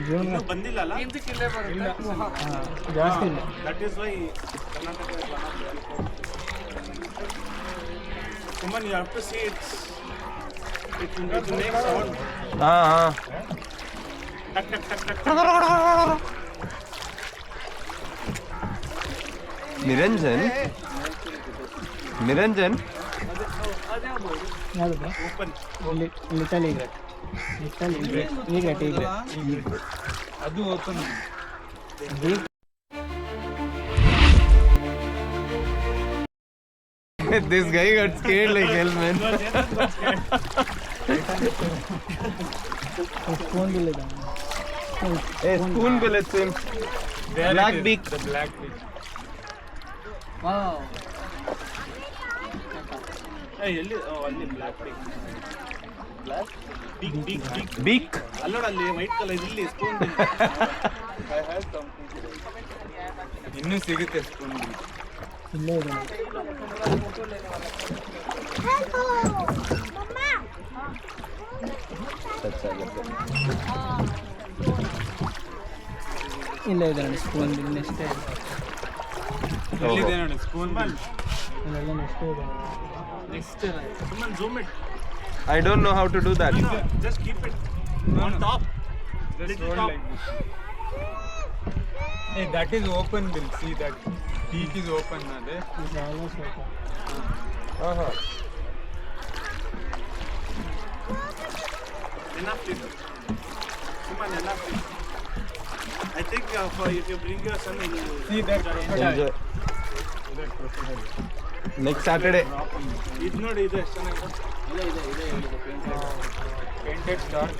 ಇಲ್ಲ. ಬಂದಿಲ್ಲ ಜಾಸ್ತಿ that is why many ಯಾರ್ಪ್ಸ್ see it's it's next one open bill bill egret egret ಅದು open this guy got scared like hell man spoonbill ಇದೆ ಏ spoonbill ಇತ್ತು ಸೇಮ್ Black beak. The black beak. ಏ, ಎಲ್ಲಿ ಓ, ಅಲ್ಲಿ black big black big big big beak ಅಲ್ಲೋಡ ಅಲ್ಲಿ ವೈಟ್ ಕಲರ್ ಇಲ್ಲಿ ಸ್ಪೂನ್ ಇನ್ನೂ ಸಿಗುತ್ತೆ ಇಲ್ಲ ಇಲ್ಲೇ ಇದೆ ನೋಡಿ. ಸ್ಪೂನ್ ಆಗುತ್ತೆ ಇಲ್ಲೇ ಇದೆ. ನೋಡಿ ಸ್ಪೂನ್ ಬಂದು ಇಲ್ಲೆಲ್ಲ ನೆಕ್ಸ್ಟ್ ಇದೆ. ನೆಕ್ಸ್ಟ್ ಸುಮ್ಮನೆ zoom it. I don't know how to do that just keep it on top Just hold like this. Hey, that is open bill. See that peak is open. Ade. ಇದು almost ಸ್ವಲ್ಪ ಹಾಂ ಹಾಂ enough little. Suman, enough little. I think uh, for if you bring your son, he will See that crocodile. Enjoy That crocodile. Next Saturday ಇದು ನೋಡಿ ಇದು ಎಷ್ಟು ಚೆನ್ನಾಗಿದೆ Both are-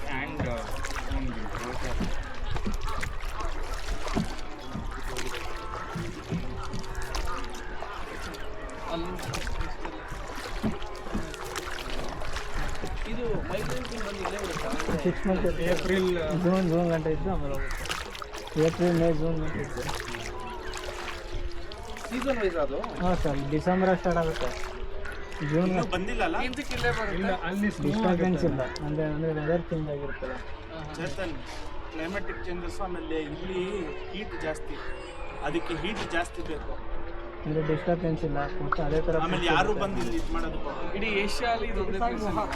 ಅಲ್ಲಿ ಇದು six month. Uh, June June ಗಂಟೆ ಇತ್ತು ಆಮೇಲೆ ಹೋಗುತ್ತೆ. ಏಪ್ರಿಲ್ ಮೇ ಜೂನ್ ಗಂಟೆ ಇದ್ದು ಸೀಸನ್ ವೈಸ್ ಅದು? ಹಾಂ ಸರ್ ಡಿಸೆಂಬರ್ ಸ್ಟಾರ್ಟ್ ಆಗುತ್ತೆ. ಜೂನ್ ಬಂದಿಲ್ಲ ಅಲ್ಲ ಹಿಂದಕ್ಕೆ ಇಲ್ಲೇ ಅಲ್ಲಿ ಡಿಸ್ಟರ್ಬೆನ್ಸ್ ಇಲ್ಲ ಅಂದರೆ ಅಂದರೆ ವೆದರ್ ಚೇಂಜ್ ಆಗಿರ್ತದೆ ಚೇತನ್ ಕ್ಲೈಮೆಟಿಕ್ ಚೇಂಜಸ್ ಆಮೇಲೆ ಇಲ್ಲಿ ಹೀಟ್ ಜಾಸ್ತಿ. ಅದಕ್ಕೆ ಹೀಟ್ ಜಾಸ್ತಿ ಬೇಕು. ಅಂದರೆ ಡಿಸ್ಟರ್ಬೆನ್ಸ್ ಇಲ್ಲ. ಅದೇ ಥರ ಆಮೇಲೆ ಯಾರು ಬಂದು ಇಲ್ಲಿ ಇದು ಮಾಡೋದು ಇಡೀ ಏಷ್ಯಾ place. ಇದೆ. ಹಾಂ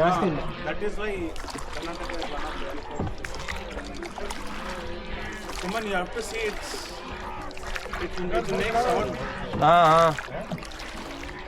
ಜಾಸ್ತಿ ಇಲ್ಲ. That is why Karnataka is one of the airports. Suman, you have to see it's it will it will make sound. ಹಾಂ ಹಾಂ.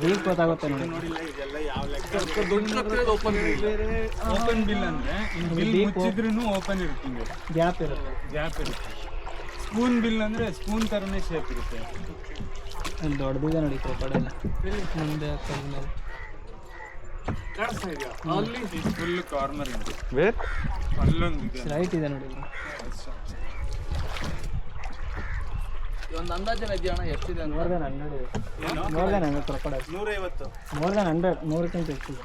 ಬೀಕ್ ಗೊತ್ತಾಗುತ್ತೆ ನೋಡಿ ನೋಡಿಲ್ಲ ಇದೆಲ್ಲ ಯಾವ ಲೆಕ್ಕ ದುಡ್ಡು crocodile open ಓಪನ್ ಬಿಲ್ ಅಂದ್ರೆ ಬಿಲ್ Deep. ಓಪನ್ ಇರುತ್ತೆ ಗ್ಯಾಪ್ ಇರುತ್ತೆ ಗ್ಯಾಪ್ ಇರುತ್ತೆ ಸ್ಪೂನ್ ಬಿಲ್ ಅಂದ್ರೆ ಸ್ಪೂನ್ ತರನೇ ಶೇಪ್ ಇರುತ್ತೆ ಅಲ್ಲಿ ದೊಡ್ಡದಿದೆ ನೋಡಿ ಕಡೆಲ್ಲ ಮುಂದೆ ಮೇಲೆ ಕಾಣಿಸ್ತಾ ಇದೆಯಾ ಅಲ್ಲಿ ಫುಲ್ ಕಾರ್ನರ್ ಇದೆ ಅಲ್ಲೊಂದು ರೈಟ್ ಇದೆ ನೋಡಿ. ಒಂದು ಅಂದಾಜಿನ ಇದೆಯಾ ಅಣ್ಣ ಎಷ್ಟಿದೆ ಅಂತ. ಮೋರ್ ದೆನ್ ಹಂಡ್ರೆಡ್ ಇದೆ ಏನು ಮೋರ್ ದೆನ್ ಹಂಡ್ರೆಡ್ ಕ್ರೊಕೊಡೈಲ್ ನೂರೈವತ್ತು. ಮೋರ್ ದೆನ್ ಹಂಡ್ರೆಡ್ ನೂರಕ್ಕಿಂತ ಹೆಚ್ಚಿದೆ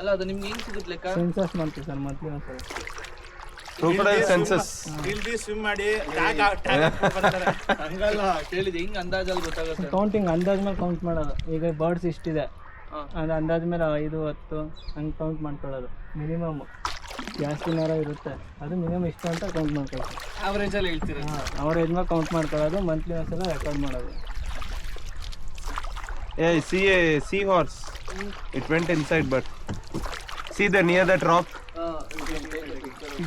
ಅಲ್ಲ ಅದು ನಿಮ್ಗೆ ಹೆಂಗ್ ಸಿಗುತ್ತೆ ಲೆಕ್ಕ? ಸೆನ್ಸಸ್ ಮಾಡ್ತೀವಿ ಸರ್ ಕ್ರೊಕೊಡೈಲ್ ಸೆನ್ಸಸ್ ಸ್ವಿಮ್ ಮಾಡಿ ಟ್ಯಾಗ್ ಟ್ಯಾಗ್ ಬರ್ತಾರೆ. ಹಂಗಲ್ಲ ಕೇಳಿದೆ ಹಿಂಗ್ ಅಂದಾಜಲ್ಲಿ ಗೊತ್ತಾಗುತ್ತೆ ಕೌಂಟಿಂಗ್ ಅಂದಾಜ್ ಮೇಲೆ ಕೌಂಟ್ ಮಾಡೋದು. ಈಗ ಬರ್ಡ್ಸ್ ಇಷ್ಟಿದೆ. ಅದು ಅಂದಾಜ್ ಮೇಲೆ ಐದು ಹತ್ತು ಹಂಗೆ ಕೌಂಟ್ ಮಾಡ್ಕೊಳ್ಳೋದು. ಮಿನಿಮಮ್ ಜಾಸ್ತಿ ನೇರ ಇರುತ್ತೆ. ಅದು ಮಿನಿಮಮ್ ಇಷ್ಟು ಅಂತ ಕೌಂಟ್ ಮಾಡ್ಕೊಳ್ಳೋದು ಆವರೇಜ್ ಅಲ್ಲಿ ಹೇಳ್ತೀರ? ಹಾಂ ಅವ್ರ ಯಜಮಾನ್ ಕೌಂಟ್ ಮಾಡ್ಕೊಳ್ಳೋದು ಮಂತ್ಲಿ ಒಂದ್ಸಲ ರೆಕಾರ್ಡ್ ಮಾಡೋದು. A C A see horse it went inside but see the near that rock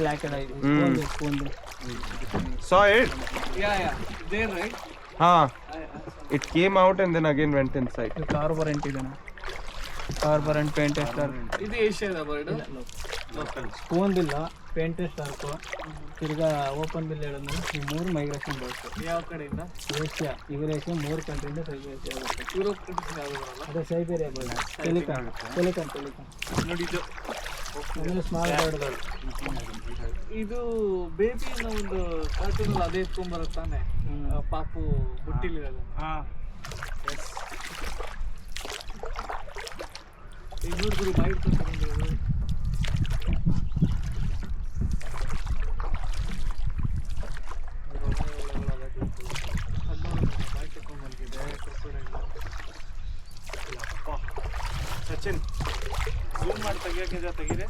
black Ed ಆಗಿದೆ spoon saw it yeah yeah there right ಹಾ. It came out and then again went inside. ಇದು ಕಾರ್ಬರೆಂಟ್ ಇದೆನಾ? ಕಾರ್ಬರೆಂಟ್ paint stork ಇದು ಏಷ್ಯಾದ bird ಸ್ಪೂನ್ದಿಲ್ಲ painted Stark ತಿರ್ಗಾ open bill ಹೇಳಿದ್ರೆ ಈ ಮೂರು ಮೈಗ್ರೇಷನ್ ಬರುತ್ತೆ. ಯಾವ ಕಡೆಯಿಂದ? ಏಷ್ಯಾ. ಯುರೇಷಿಯಾ ಮೂರು ಕಂಟ್ರಿಯಿಂದ ಸೈಬೇರಿಯಾ ಆಗುತ್ತೆ ಯುರೋಪ್ ಕಂಟ್ರೀಸ್ ಯಾವ್ದು ಅದೇ ಸೈಬೇರಿಯಾ ಬರಲ್ಲ ಟೆಲಿಕಾನ್ ಟೆಲಿಕಾನ್ ಟೆಲಿಕಾನ್ ನೋಡಿ ಇದು ಬೇಬಿ ಸ್ಮಾಲ್ ಬರ್ಡ್ಗಳು ಇದು ಬೇಬಿನ ಒಂದು ಕಾರ್ಟೂನ್ ಅದೇ ಎತ್ಕೊಂಡ್ಬರುತ್ತಾನೆ ಬರುತ್ತಾನೆ ಪಾಪು ಬುಟ್ಟಿಲಿರೋದು ಹಾ. ಇನ್ನೂರು ಗುರು ಬಾಯಿ ಸಚಿನ್ ಜೂಮ್ ಮಾಡಿ ತೆಗಿಯೋಕೆ ತೆಗೀರಿ.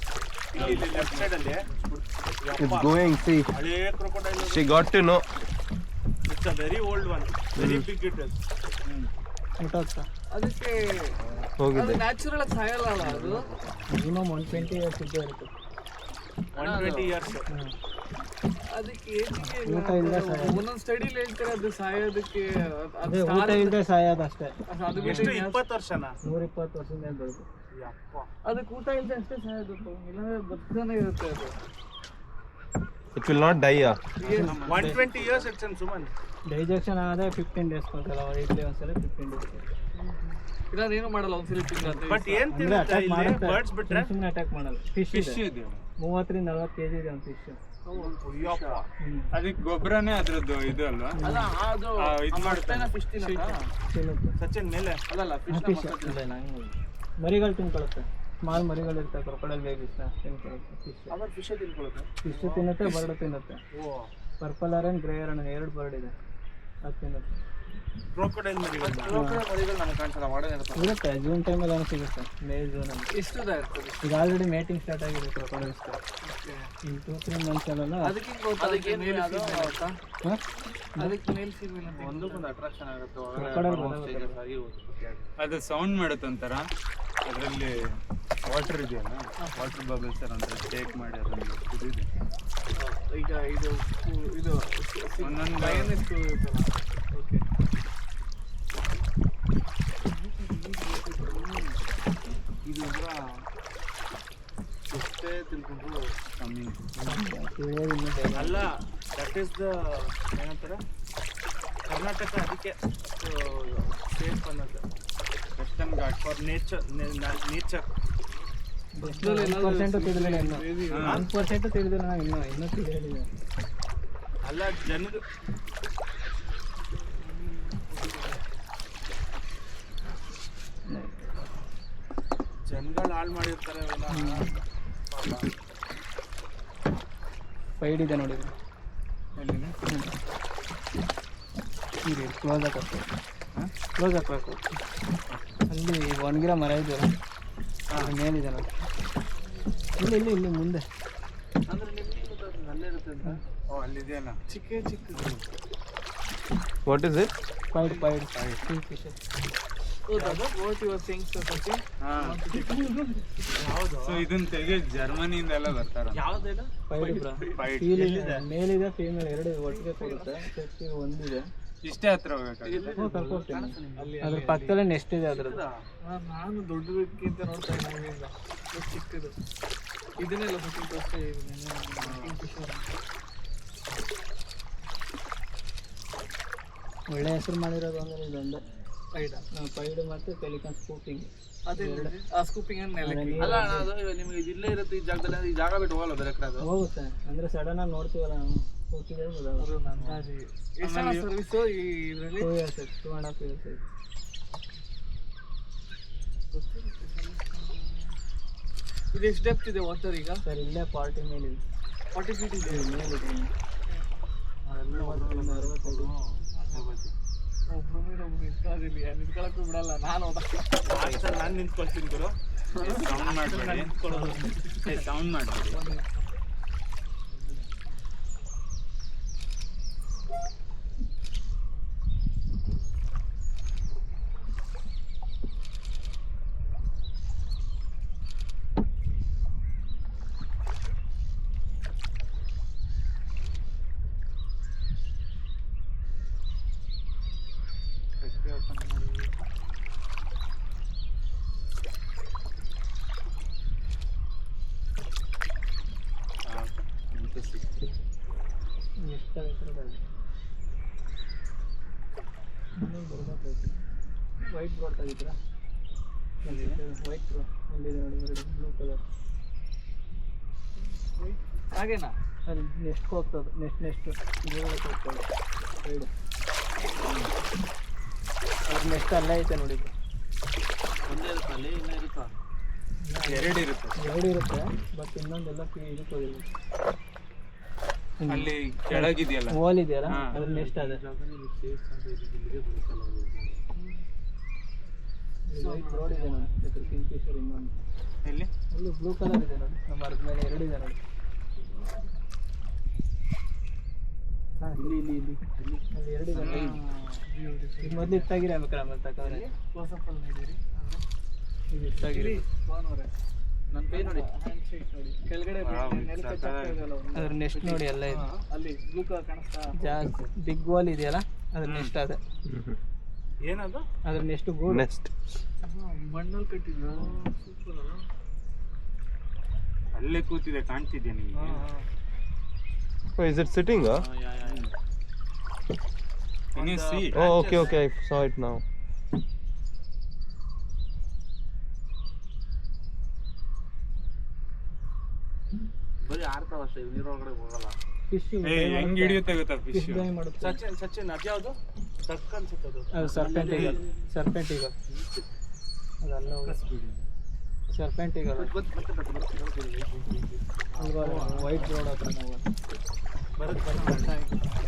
ಇಲ್ಲಿ ಇಲ್ಲಿ ಲೆಫ್ಟ್ ಸೈಡ್ ಅಲ್ಲಿ. It's going, see. ಹಳೇ crocodile She got to know. It's a very old one very big it ಅದಕ್ಕೆ ಅದು ಹೋಗಿದೆ ನ್ಯಾಚುರಲ್ ಆಗಿ ಸಾಯಲ್ಲ ಅಲ್ಲ ಅದು? ಮಿನಿಮಮ್ ಒನ್ ಟ್ವೆಂಟಿ ಇಯರ್ಸ್ ಇದ್ದೇ ಇರುತ್ತೆ ಒನ್ ಟ್ವೆಂಟಿ ಇಯರ್ಸ್ ಅದಕ್ಕೆ ಊಟ ಇಲ್ಲ ಒಂದೊಂದು ಸ್ಟಡಿಲಿ ಹೇಳ್ತಾರೆ ಅದು ಸಾಯೋದಕ್ಕೆ ಅದ್- ಊಟ ಇಲ್ಲದೆ ಸಾಯೋದು ಅಷ್ಟೇ ಅದು- ಎಷ್ಟು ಇಪ್ಪತ್ತು ವರ್ಷನಾ? ನೂರ ಇಪ್ಪತ್ತು ವರ್ಷದಿಂದ ಬೆಳೆದು ಯಪ್ಪ. ಅದಕ್ಕೆ ಊಟ ಇಲ್ಲದೆ ಅಷ್ಟೇ ಸಾಯೋದು ಇಲ್ಲಾಂದ್ರೆ ಬದುಕನೇ ಇರುತ್ತೆ ಅದು. It will not die. One twenty years it's Suman. Digestion ಆದರೆ ಫಿಫ್ಟೀನ್ ಡೇಸ್ ಒಂದ್ಸಲ ಫಿಫ್ಟೀನ್ ಡೇಸ್ ಏನು ಮಾಡಲ್ಲ ಒಂದ್ಸಲಿ ತಿಂಗಳು ಬಟ್ ಏನು ಅಟ್ಯಾಕ್ ಇಲ್ಲಿ? ಮಾಡುತ್ತೆ. ಬರ್ಡ್ಸ್ ಬಿಟ್ರೆ? ಸುಮ್ಮನೆ ಅಟ್ಯಾಕ್ ಮಾಡಲ್ಲ. ಫಿಶ್ ಫಿಶ್ ಇದೆ. ಮೂವತ್ತರಿಂದ ನಲ್ವತ್ತು ಕೆ ಜಿ ಇದೆ ಒಂದು ಫಿಶ್ ಅದಕ್ಕೆ ಗೊಬ್ಬರನೇ ಅದ್ರದ್ದು ಇದು ಅಲ್ವಾ? ಅಲ್ಲ ಅದು ಆ, ಇದ್ ಮಾಡ್ತಾನೆ. ಫಿಶ್ ತಿನ್ನುತ್ತೆ ಸಚಿನ್ ಮೇಲೆ. ಅಲ್ಲಲ್ಲ ಮರಿಗಳು ತಿನ್ಕೊಳತ್ತೆ ಸ್ಮಾಲ್ ಮರಿಗಳು ಇರ್ತವೆ ಕ್ರೊಕೊಡಲ್ ಬೇಬೀಸ್ ತಿನ್ಕೊಳುತ್ತೆ ಫಿಶ್ ಫಿಶ್ ತಿನ್ಕೊಳ್ಳುತ್ತೆ? ಫಿಶ್ ತಿನ್ನುತ್ತೆ ಬರ್ಡ್ ತಿನ್ನುತ್ತೆ. ಪರ್ಪಲ್ ಅರನ್ ಗ್ರೇ ಅರನ್ ಎರಡು ಬರ್ಡ್ ಇದೆ. ಅದು ತಿನ್ನುತ್ತೆ. ಕ್ರೋಕೊಡೈಲ್ ಇರುತ್ತೆ. ಜೂನ್ ಟೈಮಲ್ಲಿ ಏನೋ ಸಿಗುತ್ತೆ ಮೇ ಜೂನ್ ಎಷ್ಟು ಇಷ್ಟು ಇರ್ತದೆ ಈಗ ಆಲ್ರೆಡಿ ಮೇಟಿಂಗ್ ಸ್ಟಾರ್ಟ್ ಆಗಿದೆ ಕ್ರೋಕೊಡೈಲ್ಸ್ ಈ ಟೂ ತ್ರೀ ಮಂತ್ಸಲ್ಲೆಲ್ಲ ಅದಕ್ಕೆ ಅದಕ್ಕೆ ಮೇಲ್ ಹಾಂ? ಅದಕ್ಕೆ ಮೇಲ್ ಫೀಮೇಲ್ ಒಂದು ಒಂದಕ್ಕೊಂದು ಅಟ್ರಾಕ್ಷನ್ ಆಗುತ್ತೆ ಅದು ಸೌಂಡ್ ಮಾಡುತ್ತೆ ಒಂಥರ. ಅದರಲ್ಲಿ ವಾಟರ್ ಇದೆಯಲ್ಲ ವಾಟರ್ ಬಬಲ್ಸ್ ಅಂತ ಟೇಕ್ ಮಾಡಿ ಅದನ್ನು ಕುದಿದೆ ಈಗ ಇದು ಇದು ಒಂದೊಂದು- ಎಷ್ಟು ಓಕೆ ಇದು ಒಂಥರ ಎಷ್ಟೇ ತಿಳ್ಕೊಂಡ್ರು ಕಮ್ಮಿ ಅಲ್ಲ ದಟ್ ಈಸ್ ದ ಏನಂತಾರೆ ಕರ್ನಾಟಕ ಅದಕ್ಕೆ ಸೇಫ್ ಅನ್ನೋದು Western Ghat for nature nature percent ತಿಳಿದಿಲ್ಲ ಇನ್ನು ಒನ್ ಪರ್ಸೆಂಟು ತಿಳಿದಿಲ್ಲ ನಾವು ಇನ್ನೂ ಇನ್ನೂ ತಿಳಿಯಲಿಲ್ಲ ಅಲ್ಲ ಜನದ ಜನಗಳು ಹಾಳು ಮಾಡಿರ್ತಾರೆ. ಫೈಡ್ ಇದೆ ನೋಡಿ ಇಲ್ಲಿ ಕ್ಲೋಸ್ ಹಾಕಬೇಕು ಕ್ಲೋಸ್ ಹಾಕಬೇಕು ಅಲ್ಲಿ ಒಣಗಿರೋ ಮರ ಇದೆ ಅದ್ರ ಮೇಲಿದೆ ನೋಡಿ. ಇಲ್ಲಿ ಇಲ್ಲಿ ಇಲ್ಲಿ ಮುಂದೆ. ಅಂದ್ರೆ ನಿಮ್ಗೆ ಗೊತ್ತಾಗ್ತದೆ ಅಲ್ಲೇ ಇರುತ್ತೆ ಅಂತ? ಓ ಅಲ್ಲಿದೆಯಲ್ಲ. ಚಿಕ್ಕ ಚಿಕ್ಕದು. What is ಸೊ ಇದನ್ನ ತೆಗೆ ಜರ್ಮನಿಯಿಂದ ಎಲ್ಲ ಬರ್ತಾರ. ಫೀಲ್ ಮೇಲಿದೆ ಫೀಮೇಲ್ ಎರಡು ಒಟ್ಟಿಗೆ ಕೊಡುತ್ತೆ. ಒಂದಿದೆ. ಇಷ್ಟೇ ಹತ್ರ ಹೋಗ್ಬೇಕಾಗುತ್ತೆ. ಹ್ಞೂ ಕರ್ಕೊಡ್ತೀನಿ ಅದ್ರ ಪಕ್ಕದಲ್ಲೇ ನೆಸ್ಟ್ ಇದೆ ಅದ್ರದ್ದು. ನಾನು ದೊಡ್ಡದಕ್ಕಿಂತ ನೋಡ್ತಾ ಇದ್ದೀನಿ ಚಿಕ್ಕದು. ಇದನ್ನೆಲ್ಲ ಸಚಿನ್ ತೋರಿಸ್ತಾ ಒಳ್ಳೆ ಹೆಸರು ಮಾಡಿರೋದು ಅಂದ್ರೆ ಇದೊಂದೇ. ಸೈಡ್ ಫೈಡ್ ಮತ್ತು ಪೆಲಿಕನ್ ಸ್ಕೂಪಿಂಗ್. ಅದೇ ಆ ಸ್ಕೂಪಿಂಗ್ ಅಲ್ಲ ಅದು ನಿಮಗೆ ಇಲ್ಲೇ ಇರುತ್ತೆ ಈ ಜಾಗದಲ್ಲಿ ಈ ಜಾಗ ಬಿಟ್ಟು ಹೋಗಲ್ಲ ಬೇರೆ ಕಡೆ ಅದು? ಹೋಗುತ್ತೆ. ಅಂದ್ರೆ ಸಡನ್ ಆಗಿ ನೋಡ್ತೀವಲ್ಲ ನಾವು ಈ ಇದರಲ್ಲಿ? ಟೂ ಇಯರ್ಸ್ ಆಯ್ತು ಟೂ ಆ್ಯಂಡ್ ಹಾಫ್ ಇಯರ್ಸ್ ಆಯ್ತು. ಇದು ಎಷ್ಟು ಡೆಪ್ತ್ ಇದೆ ವಾಟರ್ ಈಗ? ಸರ್ ಇಲ್ಲೇ ಪಾರ್ಟಿ ಮೇಲಿದೆ. ಫಾರ್ಟಿ ಫೀಟ್ ಇದೆ. ಮೇಲಿದೆ. ಮೂವತ್ತರಿಂದ ಅರವತ್ತೈದು. ಬಿಡಲ್ಲ ನಾನು ನಾನು ನಿಂತ್ಕೊಳ್ತೀನಿ ಗುರು. ಸೌಂಡ್ ಮಾಡ್ಬೇಡಿ. ಸೌಂಡ್ ಮಾಡಬೇಡಿ ಓಕೆ ಓಪನ್ ಮಾಡಿ ಅಂತ ಸಿಕ್ತು ಎಷ್ಟು ವೈಟ್ ತೆಗಿತೀರಾ ವೈಟ್ ಒಂದಿದೆ ನೋಡಿ ಎರಡು ಬ್ಲೂ ಕಲರ್ ಹಾಗೇನಾ? ಅಲ್ಲಿ ನೆಕ್ಸ್ಟ್ ಹೋಗ್ತದೆ ನೆಕ್ಸ್ಟ್ ನೆಕ್ಸ್ಟ್. ಹೋಗ್ತದೆ. ಸೈಡ್ ನೆಕ್ಸ್ಟ್ ಅಲ್ಲೇ ಐತೆ ನೋಡಿ ಒಂದೇ ಇರುತ್ತಾ? ಅಲ್ಲಿ ಇನ್ನೂ ಇರುತ್ತಾ? ಎರಡು ಇರುತ್ತೆ. ಎರಡು ಇರುತ್ತೆ ಬಟ್ ಇನ್ನೊಂದೆಲ್ಲ ಇದಕ್ಕೆ ಹೋಗಿಲ್ಲ ಅಲ್ಲಿ ಕೆಳಗಿದೆಯಲ್ಲ? ಹೋಲ್ ಇದೆಯಲ್ಲ. ಅದ್ರ ನೆಕ್ಸ್ಟ್ ಅದೇ. ಬ್ಲೂ ಕಲರ್ ಮೇಲೆ ಎರಡು ಇದೆ. ಅದ್ರ ನೆಕ್ಸ್ಟ್ ನೋಡಿ ಎಲ್ಲ ಅಲ್ಲಿ ಜಾಸ್ತಿ ಬಿಗ್ ವಾಲ್ ಇದೆಯಲ್ಲ ಅದ್ರ ನೆಕ್ಸ್ಟ್ ಅದೇ ಏನದು? ಅದ್ರ ನೆಕ್ಸ್ಟ್ ಗೂಡು ನೆಕ್ಸ್ಟ್ ಮಣ್ಣಲ್ಲಿ ಕಟ್ಟಿದ್ರು? ಸೂಪರ್ ಅಲ್ಲೇ? ಕೂತಿದೆ ಕಾಣ್ತಿದ್ಯಾ ನಿಮಗೆ? Is it sitting Can you see? Oh, okay, okay. I saw it now. ಬರೀ ಆರ್ತಾವಷ್ಟೇ ನೀರೊಳಗಡೆ ಹೋಗಲ್ಲ. ಫಿಶ್ ಹೆಂಗ್ ಹಿಡಿಯುತ್ತೆ ಗೊತ್ತಾ ಫಿಶ್ ಫಿಶ್? ಡ್ರೈ ಮಾಡುತ್ತೆ. ಸಚಿನ್ ಸಚಿನ್ ಅದ್ಯಾವುದು ಅನ್ಸುತ್ತೆ ಅದು. ಅದು ಸರ್ಪೆಂಟ್ ಈಗಲ್ ಸರ್ಪೆಂಟ್ ಈಗಲ್ ಅದಲ್ಲ ಸರ್ಪೆಂಟ್ ವೈಟ್ ರೋಡ್ ಹತ್ರ ನಾವು ಬರುತ್ತೆ ಬರುತ್ತೆ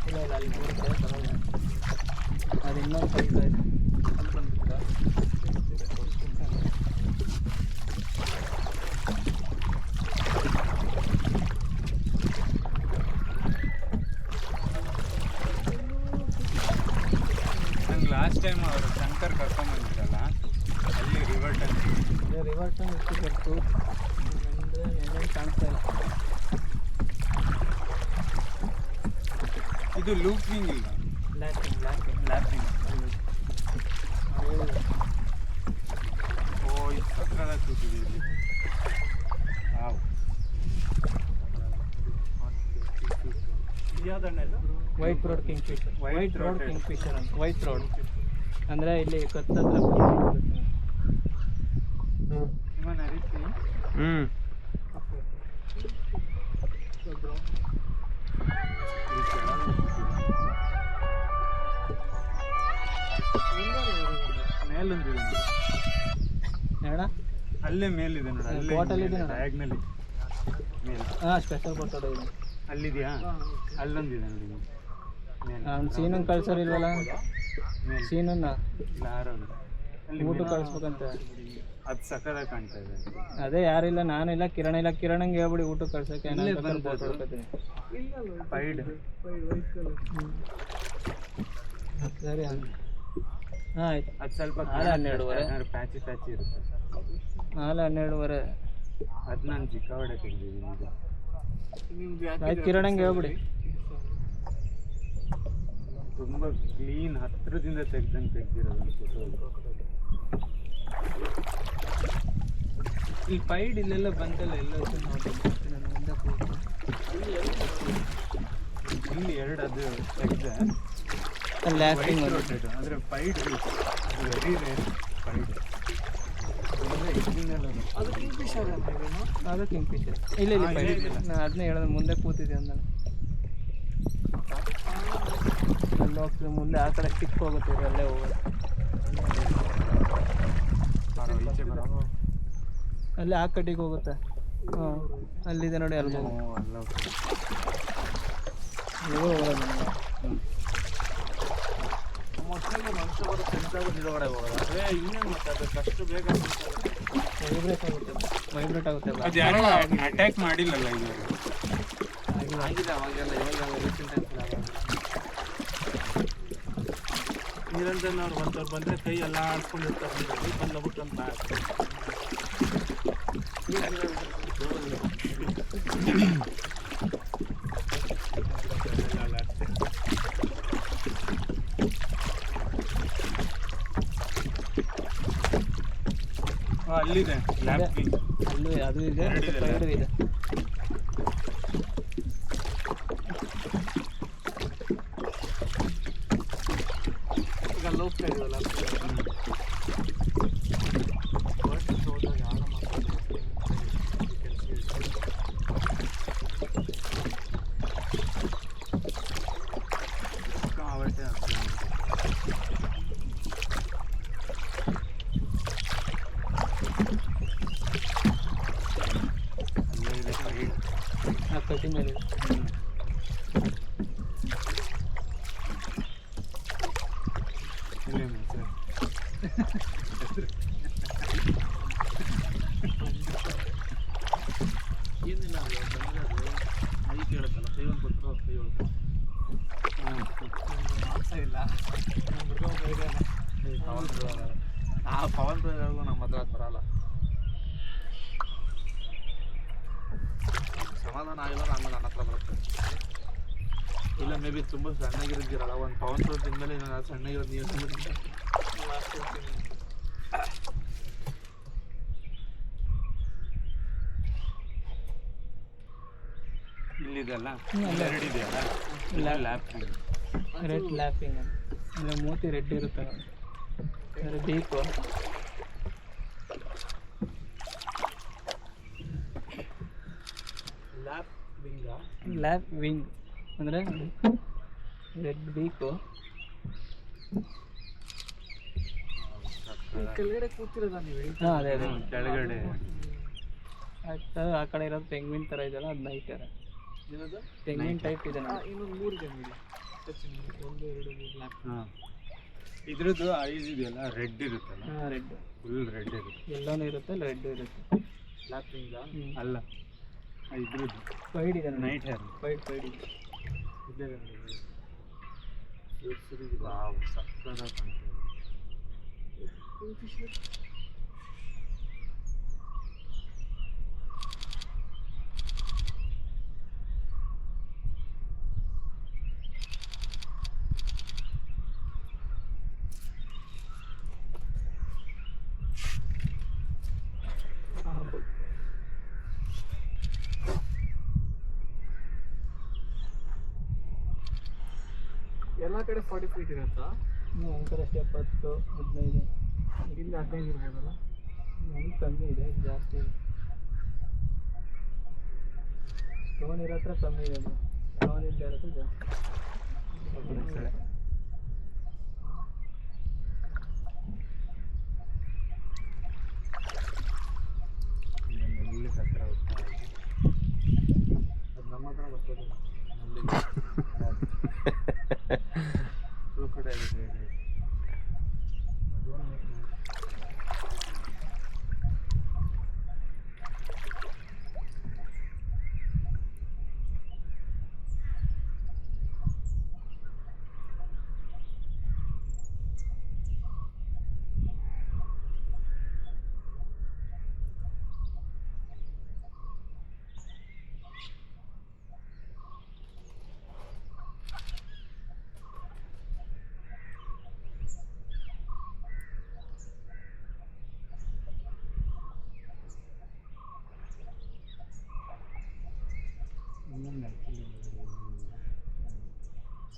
ಇಲ್ಲ ಇಲ್ಲ ಅಲ್ಲಿ ಬರುತ್ತೆ. ಅದು ಇನ್ನೊಂದು ಸೈಡ್ ಅಲ್ಲಿ ಬಂದ್ಬಿಟ್ಟ ನಂಗೆ ಲಾಸ್ಟ್ ಟೈಮ್ ಅವರು ಶಂಕರ್ ಕರ್ಕೊಂಬಂದಿರಲ್ಲ ಅಲ್ಲಿ ರಿವರ್ ಟನ್ ರಿವರ್ ಟನ್ ಇಷ್ಟು ಬರ್ತು ಅಂದರೆ ಎಲ್ಲೆಲ್ಲಿ ಕಾಣಿಸ್ತಾ ಇಲ್ಲ ಇದು ಲೂಪಿಂಗ್ ಇಲ್ಲ ಲ್ಯಾಪಿಂಗ್ ಲ್ಯಾಪಿಂಗ್ ಲ್ಯಾಪಿಂಗ್ ಓ ಇದು ಸಕ್ಕದಾಗಿ ಕೂತಿದೆ ಇಲ್ಲಿ. ಹಾವು ಇದು white road kingfisher White white road road. Kingfisher ಅಂತ. ವೈಟ್ ರೋಡ್ ಅಂದರೆ ಇಲ್ಲಿ ಕತ್ತತ್ರ ಇವನ್ ನೋಡಿ. ಅಲ್ಲೇ ಮೇಲಿದೆ ನೋಡಿ ಅಲ್ಲೇ ಇದೆ ನೋಡಿ. ಮೇಲೆ. ಹಾಂ ಸ್ಪೆಷಲ್ ಅಲ್ಲಿದ್ಯಾ? ಅಲ್ಲಿದೆಯಾ ಅಲ್ಲೊಂದಿದೆ ನೋಡಿ ಮೇಲೆ. ಕಳ್ಸೋರಿಲ್ವಲ್ಲ? ಸೀನನ್ನ? ಇಲ್ಲ ಅಲ್ಲಿ ಊಟ ಕಳಿಸ್ಬೇಕಂತ. ಅದು ಸಕದ ಕಾಣ್ತಾ ಇದೆ. ಅದೇ ಯಾರಿಲ್ಲ ನಾನಿಲ್ಲ ಕಿರಣ ಇಲ್ಲ ಕಿರಣಂಗೆ ಹೇಳ್ಬಿಡಿ ಊಟ ಕಳ್ಸಕ್ಕೆ ಇಲ್ಲೇ ಸರಿ ಆಯ್ತು. ಅದು ಸ್ವಲ್ಪ ನಾಳೆ ಹನ್ನೆರಡುವರೆ. ಪ್ಯಾಚಿ ಪ್ಯಾಚಿ ಇರುತ್ತೆ. ಹಾಲು ಹನ್ನೆರಡುವರೆ. ಅದು ನಾನು ಚಿಕ್ಕವಡೆ ನಿಮ್ದು ಆಯ್ತು ಕಿರಣಂಗೆ ಹೇಳ್ಬಿಡಿ. ತುಂಬ ಕ್ಲೀನ್ ಹತ್ರದಿಂದ ತೆಗ್ದಂಗೆ ತೆಗ್ದಿರೋದು ಫೋಟೋ ಈ ಪೈಡ್ ಇಲ್ಲೆಲ್ಲ ಬಂತಲ್ಲ ಎಲ್ಲ ಮುಂದೆ ಕೂತು. ಇಲ್ಲಿ ಎರಡು ಅದು ತೆಗ್ದೆ. ರೋಟೆಡ್ ಅಂದರೆ ಫೈಟ್ ಬೇಕು. ಅದು ವೆರಿ ರೇರ್ ಪೈಡ್ ಅದು ಅಂತ ಇಲ್ಲ ಇಲ್ಲ. ನಾನು ಅದನ್ನೇ ಹೇಳಿದೆ ಮುಂದೆ ಕೂತಿದೆ ಅಂದ ಅಲ್ಲಿ ಹೋಗ್ತದೆ ಮುಂದೆ ಆ ಕಡೆ ಸ್ಟಿಕ್ ಹೋಗುತ್ತೆ ಅಲ್ಲೇ ಹೋಗೋದು ಅಲ್ಲಿ ಆ ಕಡೆಗೆ ಹೋಗುತ್ತೆ. ಹಾಂ ಅಲ್ಲಿದೆ ನೋಡಿ ಅಲ್ಲ ಹೋಗೋದು ಹೊಟ್ಟೆಗೆ ಮನುಷ್ಯ ಬರೋ ಸೆನ್ಸಾರ್ ಇಡೊಳಗಡೆ ಹೋಗಲ್ಲ ಅದೇ ಇನ್ನೇನು ಮತ್ತೆ ಅದಕ್ಕೆ ಅಷ್ಟು ಬೇಗ ವೈಬ್ರೇಟ್ ಆಗುತ್ತೆ. ವೈಬ್ರೇಟ್ ಆಗುತ್ತೆ ಅದು ಯಾರೋ ಅಟ್ಯಾಕ್ ಮಾಡಿಲ್ಲಲ್ಲ ಇದು ಆಗಿದೆ. ಅವಾಗೆಲ್ಲ ಇವಾಗ ರೀಸೆಂಟ್ ಟೈಮ್ಸ್ ನಿರಂಜನ್ ಅವ್ರು ಬರ್ತಾರೆ ಬಂದ್ರೆ ಕೈ ಎಲ್ಲ ಆಡ್ಕೊಂಡಿರ್ತಾರೆ ಬಂದ್ಬಿಟ್ಟು ಅಂತ ಅಲ್ಲಿದೆ ಲ್ಯಾಪಿಂಗ್ ಅಲ್ಲೂ ಅದು ಇದೆ ಎರಡಿದೆ ಅಲ್ಲ? ಎರಡು ಇದೆ ಈಗ ಅಲ್ಲಿ ಹೋಗ್ತಾ ಇದೀವಲ್ಲ First ಹೋದಾಗ ಯಾರೋ ಮಾತಾಡ್ತಾರೆ. ಕೆಲ್ಸ ಇದೆ. ಅವಟ್ಟೆ ಅಲ್ಲೇ ಇದೆ ಸೈಡ್ ಆ ಕಟ್ಟಿ ಮೇಲೆ ಇದೆ ಇಲ್ಲೇ ಸರ್ ಏನಿಲ್ಲ ಅದು ಬಂದಿರೋದು ಮೈ ಕೇಳುತ್ತಲ್ಲ ಕೈ ಒಂದು ಕೊಟ್ಟರು ಕೈ ಹೊಡ್ತು ನಮ್ಗೆ ಮಾಂಸ ಇಲ್ಲ ನಮ್ಮ ಹುಡುಗ ಒಬ್ಬ ಇದ್ದಾನೆ. ಪವನ್ ಬ್ರದರ್ ಆ ಪವನ್ ಬ್ರದರ್ ನಮ್ಮ ಹತ್ರ ಅದ್ ಬರಲ್ಲ ಸಮಾಧಾನ ಆಗಿಲ್ಲ ಆಮೇಲೆ ನನ್ನ ಹತ್ರ ಬರುತ್ತೆ ಇಲ್ಲ ಮೇ ಬಿ ಸಣ್ಣಗಿರಿದ್ದೀರಲ್ಲ ಒಂದು ಪವನ್ ಬ್ರದರ್ ತಿಂದಮೇಲೆ ನಾನು ಸಣ್ಣಗಿರೋದು ನೀವು. ಇಲ್ಲಿದೆಲ್ಲ ಲ್ಯಾಪಿಂಗ್ ರೆಡ್ ಲ್ಯಾಪಿಂಗ್ ಅಂದರೆ ಮೂತಿ ರೆಡ್ ಇರುತ್ತೆ ಅಂದರೆ ಬೇಕು. ಲ್ಯಾಪ್ ವಿಂಗಾ ಲ್ಯಾಪ್ ವಿಂಗ್ ಅಂದರೆ ರೆಡ್ ಬೀಕು ಕೆಳಗಡೆ ಕೂತಿರೋದ ನೀವು? ಹಾಂ ಅದೇ ಅದೇ. ಕೆಳಗಡೆ. ಆ ಕಡೆ ಇರೋದು ಪೆಂಗ್ವಿನ್ ಥರ ಇದೆಯಲ್ಲ ಅದು ನೈಟ್ ಏನದು? ಪೆಂಗ್ವಿನ್ ಟೈಪ್ ಇದೆ ಇನ್ನೊಂದು ಮೂರು ಇದೆ ಟಚಿಂಗ್ ಒಂದು ಎರಡು ಮೂರು ನಾಲ್ಕು. ಹಾಂ. ಇದ್ರದ್ದು ಐಸ್ ಇದೆಯಲ್ಲ ರೆಡ್ ಇರುತ್ತೆ ಹಾಂ ರೆಡ್ ಫುಲ್ ರೆಡ್ ಇರುತ್ತೆ. ಎಲ್ಲಾನು ಇರುತ್ತೆ ರೆಡ್ ಇರುತ್ತೆ. ವಿಂಗಾ ಅಲ್ಲ ಆ, ಇದ್ರದ್ದು. ಫೈಡ್ ಇದೆ ನೈಟ್ ಹೇರ್ ಫೈಡ್ ಫೈಡ್ ಇದೆ. ಇದೆ Gösteri gibi. Wow. Saklara kanka. Müthiş. ಎಲ್ಲ ಕಡೆ ಫಾರ್ಟಿ ಫೀಟ್ ಇರುತ್ತಾ? ಹ್ಞೂ ಒಂದು ಕಡೆ ಅಷ್ಟೇ ಎಪ್ಪತ್ತು ಹದಿನೈದು. ಇಲ್ಲಿ ಹದಿನೈದು ಇರ್ಬೋದಲ್ಲ? ನಮ್ಗೆ ಕಮ್ಮಿ ಇದೆ ಜಾಸ್ತಿ ಇದೆ. ಸ್ಟೋನ್ ಇರೋ ಹತ್ರ ಕಮ್ಮಿ ಇದೆ ಸ್ಟೋನ್ ಇಲ್ಲದೆ ಇರೋದು ಜಾಸ್ತಿ. ಹತ್ರ. ಅದು ನಮ್ಮ ಹತ್ರ ಬರ್ತದೆ.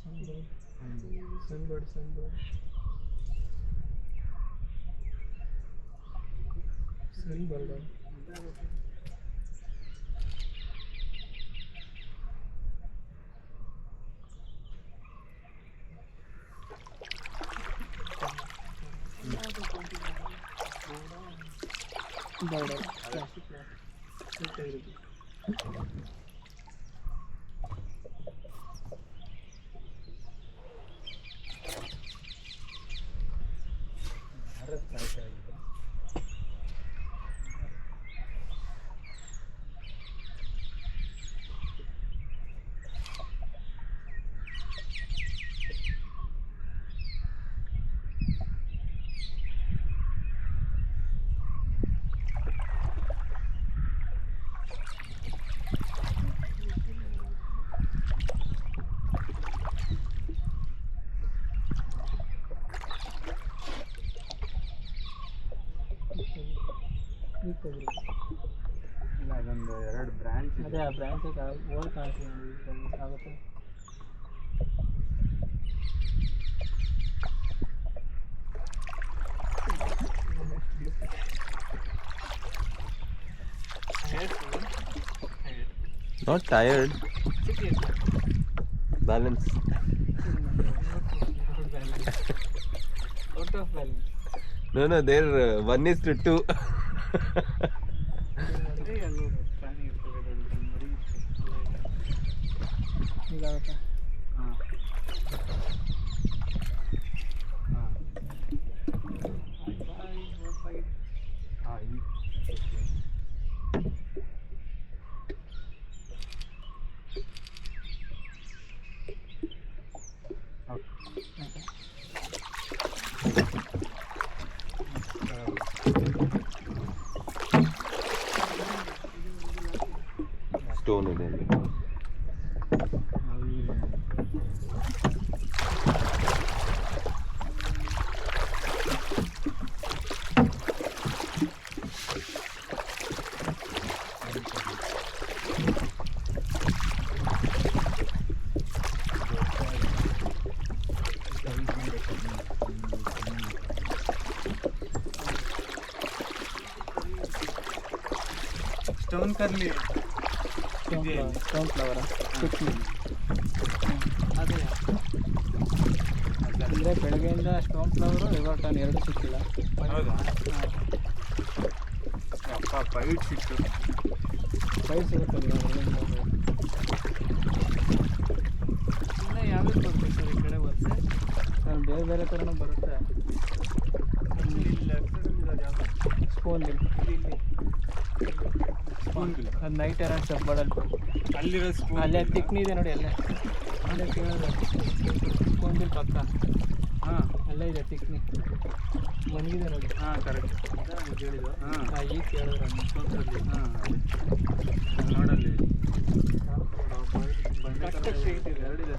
sunbird. Sunbird, sunbird. Sunbird. Bird. Bird. Bird. Branch ಅದೇ ಆ ಬ್ರ್ಯಾಂಚ್ ಓಲ್ ಕಾಣ್ತೀವಿ ನೋಡಿ ಇದ್ರಲ್ಲಿ ಆಗುತ್ತೆ Not tired. Balance. Out of balance No, no, there uh, one is to two. ಈಗ ಆಗುತ್ತಾ ಹಾಂ ಹಾಂ ಹಾಂ ಈಗ Stone ಇದೆ ಅಲ್ಲಿ. ಸ್ಟೋನ್ ಕರ್ಲಿ ಸ್ಟೋನ್ ಫ್ಲವರ್ ಅದೇ. ಅಂದರೆ ಬೆಳಗ್ಗೆಯಿಂದ ಸ್ಟೋನ್ ಫ್ಲವರು ರಿವರ್ ಟನ್ ಎರಡು ಸಿಕ್ಕಿಲ್ಲ. ಅಪ್ಪ ಬೈಟ್ ಸಿಕ್ತು. ಬೈಟ್ ಸಿಗುತ್ತೆ ಇನ್ನ ಬರುತ್ತೆ ಸರ್ ಈ ಕಡೆ ಬೇರೆ ಬೇರೆ ಥರನೂ ಬರುತ್ತೆ. ಇಲ್ಲಿ ಸ್ಪೂನ್ ಇಲ್ಲಿ ಇಲ್ಲಿ. ಅದು ನೈಟ್ ಎರಡು ಬಡಲ್ ಅಲ್ಲಿರೋ ಸ್ಪೂನ್ ಅಲ್ಲೇ ತಿಕ್ನಿ ಇದೆ ನೋಡಿ ಅಲ್ಲೇ. ಅಲ್ಲೇ ಕೇಳಿದ್ರೆ ಸ್ಪೂನ್ ಬಿಲ್ ಪಕ್ಕ. ಹಾಂ. ಅಲ್ಲೇ ಇದೆ ತಿಕ್ನಿ. ಒಣಗಿದೆ ನೋಡಿ. ಹಾಂ ಕರೆಕ್ಟ್ ಕೇಳಿದ್ದು. ಹಾಂ. ಹಾಂ ಈಗ ಕೇಳಿದ್ರೆ ಹಾಂ ನೋಡಲ್ಲಿ. ಕರೆಕ್ಟ್ ಎರಡಿದೆ.